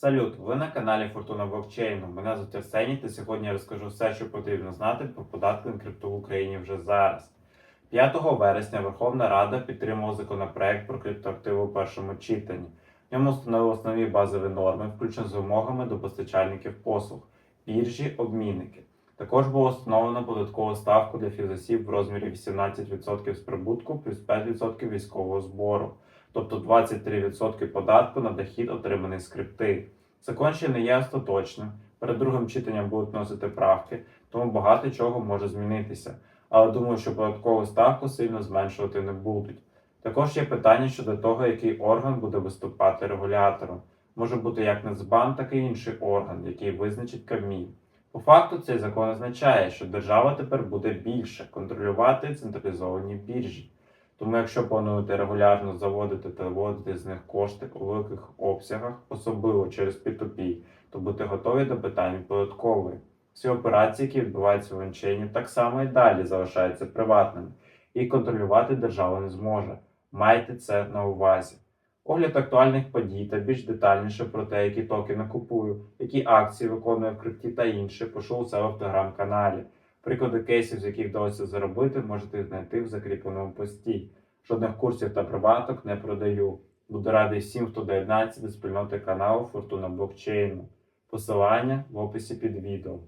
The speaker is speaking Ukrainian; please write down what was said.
Салют! Ви на каналі Фортуна Блокчейну. Мене звуть Арсеній, та сьогодні я розкажу все, що потрібно знати про податки на крипту в Україні вже зараз. 5 вересня Верховна Рада підтримала законопроект про криптоактиви у першому читанні. В ньому встановили основні базові норми, включно з вимогами до постачальників послуг, біржі, обмінники. Також було встановлено податкову ставку для фізосіб в розмірі 18% з прибутку плюс 5% військового збору тобто 23% податку на дохід, отриманий з крипти. Закон ще не є остаточним. Перед другим читанням будуть вносити правки, тому багато чого може змінитися. Але думаю, що податкову ставку сильно зменшувати не будуть. Також є питання щодо того, який орган буде виступати регулятором. Може бути як Нацбанк, так і інший орган, який визначить Кабмін. По факту цей закон означає, що держава тепер буде більше контролювати централізовані біржі. Тому, якщо плануєте регулярно заводити та виводити з них кошти у великих обсягах, особливо через P2P, то будьте готові до питань податкової. Всі операції, які відбуваються в ончейні, так само і далі залишаються приватними, і контролювати держава не зможе. Майте це на увазі. Огляд актуальних подій та більш детальніше про те, які токени купую, які акції виконую в крипті та інше, пишу у себе в телеграм-каналі. Приклади кейсів, з яких вдалося заробити, можете знайти в закріпленому пості. Жодних курсів та приваток не продаю. Буду радий всім, хто доєднається до спільноти каналу Фортуна Блокчейну. Посилання в описі під відео.